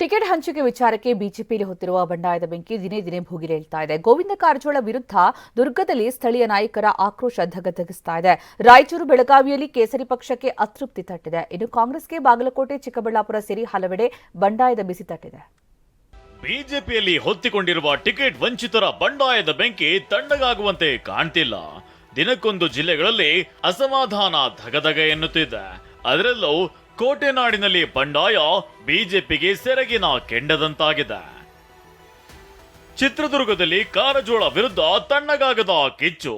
Ticket ಹಂಚಿಕೆ ವಿಚಾರಕ್ಕೆ ಬಿಜೆಪಿಯಲ್ಲಿ ಹೊತ್ತಿರುವ ಬಂಡಾಯದ ಬೆಂಕಿ ದಿನೇ ದಿನೇ ಭೂಗಿಲೇಳ್ತಾ ಇದೆ. ಗೋವಿಂದ ಕಾರಜೋಳ ವಿರುದ್ಧ ದುರ್ಗದಲ್ಲಿ ಸ್ಥಳೀಯ ನಾಯಕರ ಆಕ್ರೋಶ ಧಗಧಗಿಸ್ತಾ ಇದೆ. ರಾಯಚೂರು ಬೆಳಗಾವಿಯಲ್ಲಿ ಕೇಸರಿ ಪಕ್ಷಕ್ಕೆ ಅತೃಪ್ತಿ ತಟ್ಟಿದೆ. ಇನ್ನು ಕಾಂಗ್ರೆಸ್ಗೆ ಬಾಗಲಕೋಟೆ, ಚಿಕ್ಕಬಳ್ಳಾಪುರ ಸೇರಿ ಹಲವೆಡೆ ಬಂಡಾಯದ ಬಿಸಿ ತಟ್ಟಿದೆ. ಬಿಜೆಪಿಯಲ್ಲಿ ಹೊತ್ತಿಕೊಂಡಿರುವ ಟಿಕೆಟ್ ವಂಚಿತರ ಬಂಡಾಯದ ಬೆಂಕಿ ತಣ್ಣಗಾಗುವಂತೆ ಕಾಣ್ತಿಲ್ಲ. ದಿನಕ್ಕೊಂದು ಜಿಲ್ಲೆಗಳಲ್ಲಿ ಅಸಮಾಧಾನ ಧಗಧಗ ಎನ್ನುತ್ತಿದೆ. ಅದರಲ್ಲೂ ಕೋಟೆನಾಡಿನಲ್ಲಿ ಬಂಡಾಯ ಬಿಜೆಪಿಗೆ ಸೆರಗಿನ ಕೆಂಡದಂತಾಗಿದೆ. ಚಿತ್ರದುರ್ಗದಲ್ಲಿ ಕಾರಜೋಳ ವಿರುದ್ಧ ತಣ್ಣಗಾಗದ ಕಿಚ್ಚು.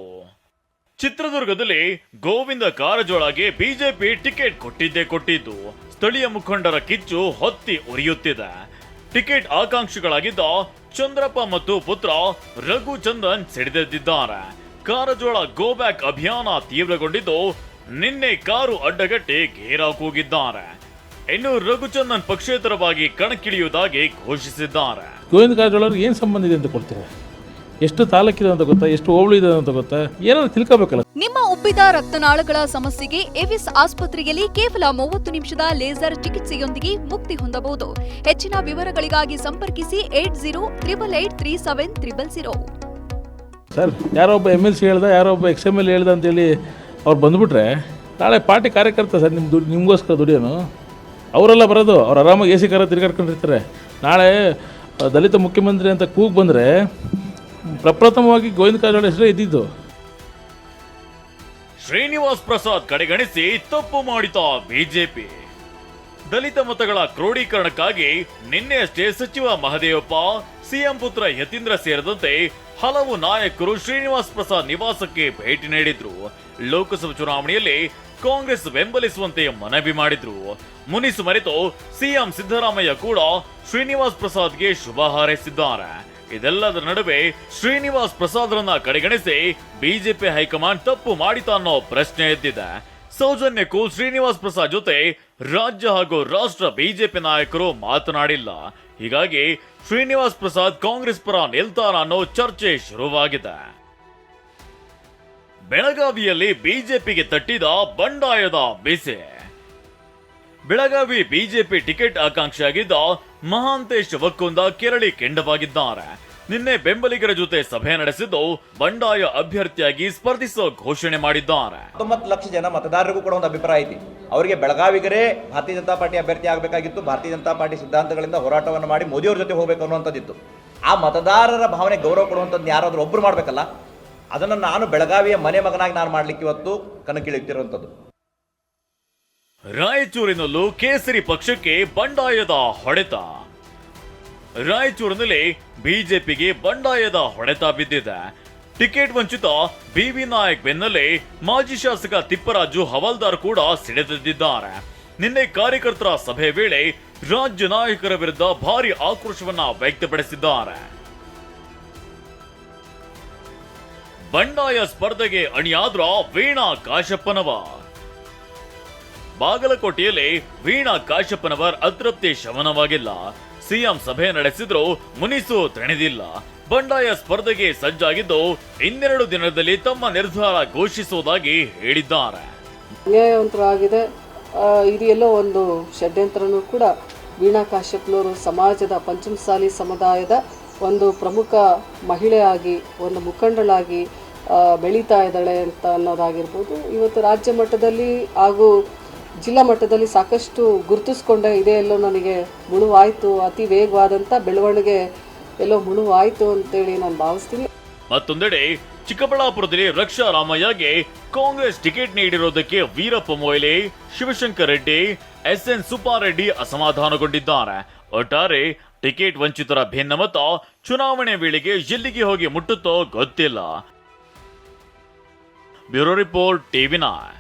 ಚಿತ್ರದುರ್ಗದಲ್ಲಿ ಗೋವಿಂದ ಕಾರಜೋಳಗೆ ಬಿಜೆಪಿ ಟಿಕೆಟ್ ಕೊಟ್ಟಿದ್ದೇ ಕೊಟ್ಟಿದ್ದು. ಸ್ಥಳೀಯ ಮುಖಂಡರ ಕಿಚ್ಚು ಹೊತ್ತಿ ಉರಿಯುತ್ತಿದೆ. ಟಿಕೆಟ್ ಆಕಾಂಕ್ಷಿಗಳಾಗಿದ್ದ ಚಂದ್ರಪ್ಪ ಮತ್ತು ಪುತ್ರ ರಘು ಚಂದನ್ ಸಿಡಿದೆದ್ದಿದ್ದಾರೆ. ಕಾರಜೋಳ ಗೋ ಬ್ಯಾಕ್ ಅಭಿಯಾನ ತೀವ್ರಗೊಂಡಿದ್ದು ನಿನ್ನೆ ಕಾರು ಅಡ್ಡಗಟ್ಟಿ ಘೇರಾವ್ ಕೂಗಿದ್ದಾರೆ. ಇನ್ನು ರಘುಚಂದನ್ ಪಕ್ಷೇತರವಾಗಿ ಕಣಕ್ಕಿಳಿಯುವುದಾಗಿ ಘೋಷಿಸಿದ್ದಾರೆ. ಗೋವಿಂದ ಕಾರಜೋಳ ಏನ್ ಏನು ಸಂಬಂಧ ಇದೆ ಅಂತ ಕೊಡ್ತೀರಾ? ಎಷ್ಟು ತಾಲೂಕಿದೆ ಅಂತ ಗೊತ್ತಾ? ಎಷ್ಟು ಹೋಬಳಿ ಇದೆ ಅಂತ ಗೊತ್ತಾ? ಏನಾದ್ರು ತಿಳ್ಕೋಬೇಕಲ್ಲ. ನಿಮ್ಮ ಉಬ್ಬಿದ ರಕ್ತನಾಳಗಳ ಸಮಸ್ಯೆಗೆ ಎವಿಸ್ ಆಸ್ಪತ್ರೆಯಲ್ಲಿ ಕೇವಲ ಮೂವತ್ತು ನಿಮಿಷದ ಲೇಸರ್ ಚಿಕಿತ್ಸೆಯೊಂದಿಗೆ ಮುಕ್ತಿ ಹೊಂದಬಹುದು. ಹೆಚ್ಚಿನ ವಿವರಗಳಿಗಾಗಿ ಸಂಪರ್ಕಿಸಿ eight zero triple eight three seven triple zero. Sir ಯಾರೊಬ್ಬ ಒಬ್ಬ ಎಂ ಎಲ್ ಸಿ ಹೇಳ್ದ ಯಾರೊಬ್ಬ ಒಬ್ಬ ಎಕ್ಸ್ ಎಂ ಎಲ್ ಹೇಳ್ದ ಅಂತೇಳಿ ಅವ್ರು ಬಂದುಬಿಟ್ರೆ, ನಾಳೆ ಪಾರ್ಟಿ ಕಾರ್ಯಕರ್ತ ಸರ್ ನಿಮ್ಮ ದುಡ್ಡು ನಿಮಗೋಸ್ಕರ ದುಡಿಯೋನು. ಅವರೆಲ್ಲ ಬರೋದು, ಅವ್ರು ಆರಾಮಾಗಿ ಎ ಸಿ ಕಾರ ತಿರುಗಾಡ್ಕೊಂಡಿರ್ತಾರೆ ನಾಳೆ ದಲಿತ ಮುಖ್ಯಮಂತ್ರಿ ಅಂತ ಕೂಗ್ ಬಂದರೆ, ಪ್ರಪ್ರಥಮವಾಗಿ ಗೋವಿಂದ ಕಾರಜೋಳ ಹೆಸರೇ ಇದ್ದಿದ್ದು. ಶ್ರೀನಿವಾಸ್ ಪ್ರಸಾದ್ ಕಡೆಗಣಿಸಿ ತಪ್ಪು ಮಾಡಿತ ಬಿಜೆಪಿ. ದಲಿತ ಮತಗಳ ಕ್ರೋಢೀಕರಣಕ್ಕಾಗಿ ನಿನ್ನೆಯಷ್ಟೇ ಸಚಿವ ಮಹದೇವಪ್ಪ, ಸಿಎಂ ಪುತ್ರ ಯತೀಂದ್ರ ಸೇರಿದಂತೆ ಹಲವು ನಾಯಕರು ಶ್ರೀನಿವಾಸ್ ಪ್ರಸಾದ್ ನಿವಾಸಕ್ಕೆ ಭೇಟಿ ನೀಡಿದ್ರು. ಲೋಕಸಭಾ ಚುನಾವಣೆಯಲ್ಲಿ ಕಾಂಗ್ರೆಸ್ ಬೆಂಬಲಿಸುವಂತೆ ಮನವಿ ಮಾಡಿದ್ರು. ಮುನಿಸು ಮರೆತು ಸಿಎಂ ಸಿದ್ದರಾಮಯ್ಯ ಕೂಡ ಶ್ರೀನಿವಾಸ್ ಪ್ರಸಾದ್ಗೆ ಶುಭ ಹಾರೈಸಿದ್ದಾರೆ. ಇದೆಲ್ಲದರ ನಡುವೆ ಶ್ರೀನಿವಾಸ್ ಪ್ರಸಾದ್ರನ್ನ ಕಡೆಗಣಿಸಿ ಬಿಜೆಪಿ ಹೈಕಮಾಂಡ್ ತಪ್ಪು ಮಾಡಿತ ಅನ್ನೋ ಪ್ರಶ್ನೆ ಎದ್ದಿದೆ. ಸೌಜನ್ಯಕ್ಕೂ ಶ್ರೀನಿವಾಸ್ ಪ್ರಸಾದ್ ಜೊತೆ ರಾಜ್ಯ ಹಾಗೂ ರಾಷ್ಟ್ರ ಬಿಜೆಪಿ ನಾಯಕರು ಮಾತನಾಡಿಲ್ಲ. ಹೀಗಾಗಿ ಶ್ರೀನಿವಾಸ್ ಪ್ರಸಾದ್ ಕಾಂಗ್ರೆಸ್ ಪರ ನಿಲ್ತಾರ ಅನ್ನೋ ಚರ್ಚೆ ಶುರುವಾಗಿದೆ. ಬೆಳಗಾವಿಯಲ್ಲಿ ಬಿಜೆಪಿಗೆ ತಟ್ಟಿದ ಬಂಡಾಯದ ಬಿಸಿ ಬೆಳಗಾವಿ ಬಿಜೆಪಿ ಟಿಕೆಟ್ ಆಕಾಂಕ್ಷಿಯಾಗಿದ್ದ ಮಹಾಂತೇಶ್ ವಕ್ಕುಂದ ಕೆರಳಿ ಕೆಂಡವಾಗಿದ್ದಾರೆ. ನಿನ್ನೆ ಬೆಂಬಲಿಗರ ಜೊತೆ ಸಭೆ ನಡೆಸಿದ್ದು ಬಂಡಾಯ ಅಭ್ಯರ್ಥಿಯಾಗಿ ಸ್ಪರ್ಧಿಸೋ ಘೋಷಣೆ ಮಾಡಿದ್ದಾರೆ. ಹತ್ತೊಂಬತ್ತು ಲಕ್ಷ ಜನ ಮತದಾರರಿಗೂ ಕೂಡ ಒಂದು ಅಭಿಪ್ರಾಯ ಇದೆ ಅವರಿಗೆ ಬೆಳಗಾವಿಗರೇ ಭಾರತೀಯ ಜನತಾ ಪಾರ್ಟಿ ಅಭ್ಯರ್ಥಿ ಆಗಬೇಕಾಗಿತ್ತು. ಭಾರತೀಯ ಜನತಾ ಪಾರ್ಟಿ ಸಿದ್ಧಾಂತಗಳಿಂದ ಹೋರಾಟವನ್ನು ಮಾಡಿ ಮೋದಿಯವ್ರ ಜೊತೆ ಹೋಗಬೇಕು ಅನ್ನುವಂಥದ್ದಿತ್ತು. ಆ ಮತದಾರರ ಭಾವನೆ ಗೌರವ ಕೊಡುವಂಥದ್ದು ಯಾರಾದರೂ ಒಬ್ಬರು ಮಾಡಬೇಕಲ್ಲ? ಅದನ್ನು ನಾನು ಬೆಳಗಾವಿಯ ಮನೆ ಮಗನಾಗಿ ನಾನು ಮಾಡ್ಲಿಕ್ಕೆ ಇವತ್ತು ಕಣಕ್ಕಿಳಿಯುತ್ತಿರುವಂಥದ್ದು. ರಾಯಚೂರಿನಲ್ಲೂ ಕೇಸರಿ ಪಕ್ಷಕ್ಕೆ ಬಂಡಾಯದ ಹೊಡೆತ. ರಾಯಚೂರಿನಲ್ಲಿ ಬಿಜೆಪಿಗೆ ಬಂಡಾಯದ ಹೊಡೆತ ಬಿದ್ದಿದೆ. ಟಿಕೆಟ್ ವಂಚಿತ ಬಿವಿ ನಾಯಕ್ ಬೆನ್ನಲ್ಲೇ ಮಾಜಿ ಶಾಸಕ ತಿಪ್ಪರಾಜು ಹವಾಲ್ದಾರ್ ಕೂಡ ಸಿಡಿದೆದ್ದಿದ್ದಾರೆ. ನಿನ್ನೆ ಕಾರ್ಯಕರ್ತರ ಸಭೆ ವೇಳೆ ರಾಜ್ಯ ನಾಯಕರ ವಿರುದ್ಧ ಭಾರಿ ಆಕ್ರೋಶವನ್ನ ವ್ಯಕ್ತಪಡಿಸಿದ್ದಾರೆ. ಬಂಡಾಯ ಸ್ಪರ್ಧೆಗೆ ಅಣಿಯಾದ್ರ ವೀಣಾ ಕಾಶಪ್ಪನವ? ಬಾಗಲಕೋಟೆಯಲ್ಲಿ ವೀಣಾ ಕಾಶಪ್ಪನವರ್ ಅತೃಪ್ತಿ ಶಮನವಾಗಿಲ್ಲ. ಸಿಎಂ ಸಭೆ ನಡೆಸಿದ್ರು ಮುನಿಸು ತಣಿದಿಲ್ಲ. ಬಂಡಾಯ ಸ್ಪರ್ಧೆಗೆ ಸಜ್ಜಾಗಿದ್ದು ಇನ್ನೆರಡು ದಿನದಲ್ಲಿ ತಮ್ಮ ನಿರ್ಧಾರ ಘೋಷಿಸುವುದಾಗಿ ಹೇಳಿದ್ದಾರೆ. ಆಗಿದೆ ಇದು ಎಲ್ಲೋ ಒಂದು ಷಡ್ಯಂತ್ರನೂ ಕೂಡ ವೀಣಾ ಕಾಶ್ಯಪ್ನವರು ಸಮಾಜದ ಪಂಚಮಸಾಲಿ ಸಮುದಾಯದ ಒಂದು ಪ್ರಮುಖ ಮಹಿಳೆಯಾಗಿ, ಒಂದು ಮುಖಂಡಳಾಗಿ ಬೆಳೀತಾ ಇದ್ದಾಳೆ ಅಂತ ಅನ್ನೋದಾಗಿರ್ಬೋದು. ಇವತ್ತು ರಾಜ್ಯ ಮಟ್ಟದಲ್ಲಿ ಹಾಗೂ ಜಿಲ್ಲಾ ಮಟ್ಟದಲ್ಲಿ ಸಾಕಷ್ಟು ಗುರುತಿಸ್ಕೊಂಡೆ ಇದೆ ಎಲ್ಲೋ ನನಗೆ ಮುಳುವಾಯಿತು, ಅತಿ ವೇಗವಾದಂಥ ಬೆಳವಣಿಗೆ ಎಲ್ಲೋ ಮುಳುವಾಯಿತು ಅಂತೇಳಿ ನಾನು ಭಾವಿಸ್ತೀನಿ. ಮತ್ತೊಂದೆಡೆ ಚಿಕ್ಕಬಳ್ಳಾಪುರದಲ್ಲಿ ರಕ್ಷಾ ರಾಮಯ್ಯಗೆ ಕಾಂಗ್ರೆಸ್ ಟಿಕೆಟ್ ನೀಡಿರೋದಕ್ಕೆ ವೀರಪ್ಪ ಮೊಯ್ಲಿ, ಶಿವಶಂಕರ್ ರೆಡ್ಡಿ ಎಸ್ ಎನ್ ಸುಬ್ಬಾರೆಡ್ಡಿ ಅಸಮಾಧಾನಗೊಂಡಿದ್ದಾರೆ. ಒಟ್ಟಾರೆ ಟಿಕೆಟ್ ವಂಚಿತರ ಭಿನ್ನಮತ ಚುನಾವಣೆ ವೇಳೆಗೆ ಎಲ್ಲಿಗೆ ಹೋಗಿ ಮುಟ್ಟುತ್ತೋ ಗೊತ್ತಿಲ್ಲ. Bureau report TV nine